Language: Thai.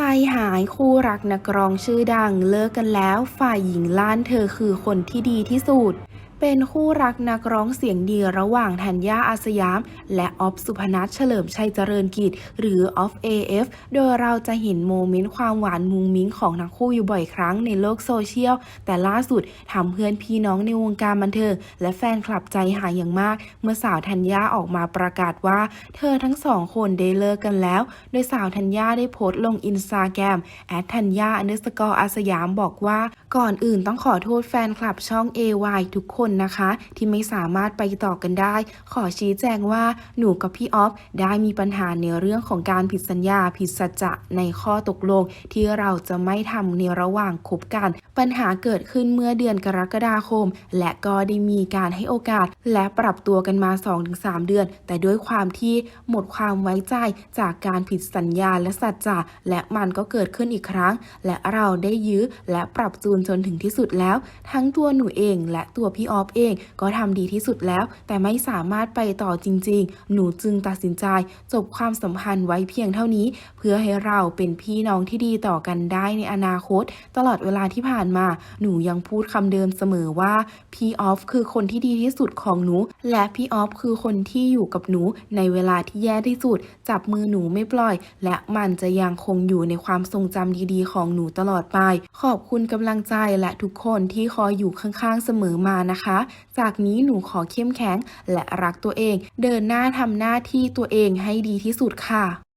ใจหายคู่รักนักร้องชื่อดังเลิกกันแล้ว ฝ่ายหญิงล้านเธอคือคนที่ดีที่สุด เป็นคู่รักนักร้องเสียงดีระหว่างธัญญาอาสยาม และออฟสุพนัทเฉลิมชัยเจริญกิจ หรือออฟ AF โดยเราจะเห็นโมเมนต์ความหวานมุงมิ้งของทั้งคู่อยู่บ่อยครั้งในโลกโซเชียล แต่ล่าสุดทำเพื่อนพี่น้องในวงการบันเทิงและแฟนคลับใจหายอย่างมาก เมื่อสาวธัญญาออกมาประกาศว่า เธอทั้งสองคนได้เลิกกันแล้ว โดยสาวธัญญาได้โพสต์ลงอินสตาแกรมแอดธัญญาอันเดอร์สกอร์อาสยามบอกว่า ก่อนอื่นต้องขอโทษแฟนคลับช่อง AY ทุกคนนะคะ ที่ไม่สามารถไปต่อกันได้ ขอชี้แจงว่าหนูกับพี่ออฟได้มีปัญหาในเรื่องของการผิดสัญญาผิดสัจจะในข้อตกลง ที่เราจะไม่ทำในระหว่างคบกัน ปัญหาเกิดขึ้นเมื่อเดือนกรกฎาคม และก็ได้มีการให้โอกาส และปรับตัวกันมา 2-3 เดือน แต่ด้วยความที่หมดความไว้ใจจากการผิดสัญญาและสัจจะและมันก็เกิดขึ้นอีกครั้ง และเราได้ยื้อและปรับจูนจนถึงที่สุดแล้ว ทั้งตัวหนูเองและตัวพี่อออฟเองก็ทำดีที่สุดแล้ว แต่ไม่สามารถไปต่อจริง ๆ หนูจึงตัดสินใจ จบความสัมพันธ์ไว้เพียงเท่านี้ เพื่อให้เราเป็นพี่น้องที่ดีต่อกันได้ในอนาคต ตลอดเวลาที่ผ่านมา หนูยังพูดคำเดิมเสมอว่าพี่ออฟคือคนที่ดีที่สุดของหนู และพี่ออฟคือคนที่อยู่กับหนูในเวลาที่แย่ที่สุด จับมือหนูไม่ปล่อย และมันจะยังคงอยู่ในความทรงจำดีๆ ของหนูตลอดไป ขอบคุณกำลังใจและทุกคนที่คอยอยู่ข้างๆเสมอมานะคะจากนี้หนูขอเข้มแข็งและรักตัวเอง เดินหน้าทำหน้าที่ตัวเองให้ดีที่สุดค่ะ